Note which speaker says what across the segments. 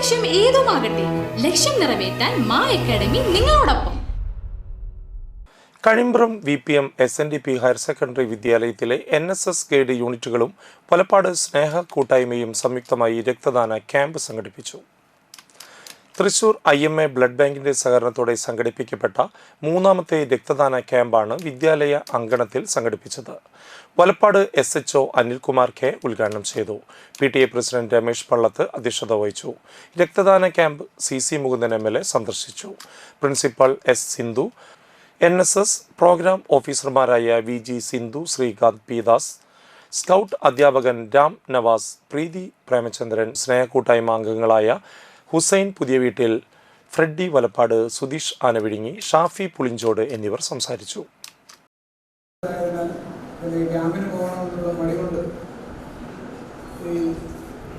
Speaker 1: ലക്ഷ്യം ഏതുമാകട്ടെ ലക്ഷ്യം നിറവേറ്റാൻ മാ അക്കാഡമി നിങ്ങളോടൊപ്പം.
Speaker 2: Kazhimbram V P M S N D P higher secondary വിദ്യാലയത്തിലെ എൻ എസ് എസ് ഗൈഡ് യൂണിറ്റുകളും പൊലപ്പാട് സ്നേഹ കൂട്ടായ്മയും സംയുക്തമായി രക്തദാന ക്യാമ്പ് സംഘടിപ്പിച്ചു. Thrissur I M A blood ബാങ്കിന്റെ സഹകരണത്തോടെ സംഘടിപ്പിക്കപ്പെട്ട മൂന്നാമത്തെ രക്തദാന ക്യാമ്പാണ് വിദ്യാലയ അങ്കണത്തിൽ സംഘടിപ്പിച്ചത്. Valappad S H O Anilkumar K ഉദ്ഘാടനം ചെയ്തു. P T A president Ramesh Pallath അധ്യക്ഷത വഹിച്ചു. രക്തദാന camp C C Mukundan M L A സന്ദർശിച്ചു. Principal S Sindhu N S S programme ഓഫീസർമാരായ V G Sindhu Srikanth P Das scout അധ്യാപകൻ രാം നവാസ് പ്രീതി പ്രേമചന്ദ്രൻ സ്നേഹക്കൂട്ടായ്മ അംഗങ്ങളായ ഹുസൈൻ പുതിയ വീട്ടിൽ ഫ്രെഡ്ഡി വലപ്പാട് സുധീഷ് ആനവിഴുങ്ങി ഷാഫി പുളിഞ്ചോട് എന്നിവർ സംസാരിച്ചു.
Speaker 3: ഈ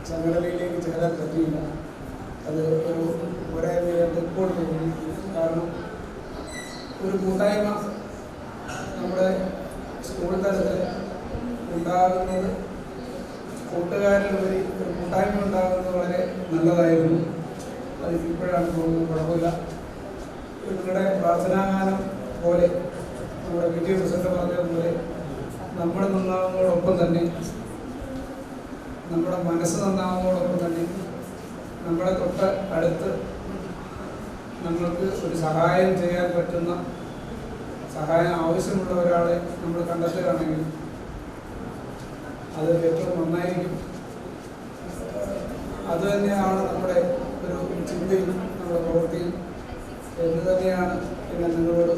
Speaker 3: സംഘടനയിലേക്ക് ചേരാൻ ഒരു ഒരു കൂട്ടായ്മ നമ്മുടെ സ്കൂൾ തലത്തിൽ ഉണ്ടാകുന്നത് കൂട്ടുകാരിലുപരി ഒരു കൂട്ടായ്മ ഉണ്ടാകുന്നത് വളരെ നല്ലതായിരുന്നു. ഇപ്പോഴാണ് തോന്നുന്നത് കുഴപ്പമില്ല. നിങ്ങളുടെ പ്രാർത്ഥനാഗാനം പോലെ നമ്മുടെ പി ടി പ്രസിഡന്റ് പറഞ്ഞതുപോലെ നമ്മുടെ നന്നാവുന്നതോടൊപ്പം തന്നെ നമ്മുടെ മനസ്സ് നന്നാവുന്നതോടൊപ്പം തന്നെ നമ്മുടെ തൊട്ട് അടുത്ത് നമ്മൾക്ക് ഒരു സഹായം ചെയ്യാൻ പറ്റുന്ന സഹായം ആവശ്യമുള്ള ഒരാളെ നമ്മൾ കണ്ടെത്തുകയാണെങ്കിൽ അത് ഏറ്റവും നന്നായിരിക്കും. അത് തന്നെയാണ് നമ്മുടെ ഒരു ചിന്തയും നമ്മുടെ പ്രവൃത്തിയും എന്ന് തന്നെയാണ് പിന്നെ നിങ്ങളോട്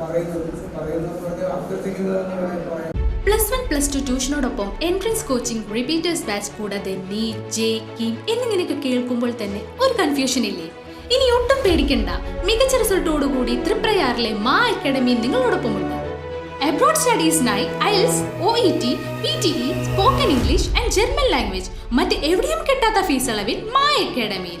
Speaker 3: പറയുന്നത്. പറയുന്നത് പറഞ്ഞ് അഭ്യർത്ഥിക്കുന്നതെന്ന് വേണമെങ്കിൽ പറയാം.
Speaker 1: പ്ലസ് വൺ പ്ലസ് ടു ട്യൂഷനോടൊപ്പം എൻട്രൻസ് കോച്ചിങ് റിപ്പീറ്റേഴ്സ് ബാച്ച് കൂടാതെ നീറ്റ് ജെ കിം എന്നിങ്ങനെയൊക്കെ കേൾക്കുമ്പോൾ തന്നെ ഒരു കൺഫ്യൂഷൻ ഇല്ലേ? ഇനി ഒട്ടും പേടിക്കണ്ട. മികച്ച റിസൾട്ടോടുകൂടി ത്രിപ്രയാറിലെ മാ അക്കാഡമി നിങ്ങളോടൊപ്പമുണ്ട് abroad സ്റ്റഡീസിനായി IELTS O E T P T E spoken English and German language മറ്റ് എവിടെയും കിട്ടാത്ത ഫീസ് അളവിൽ മാ അക്കാഡമിയിൽ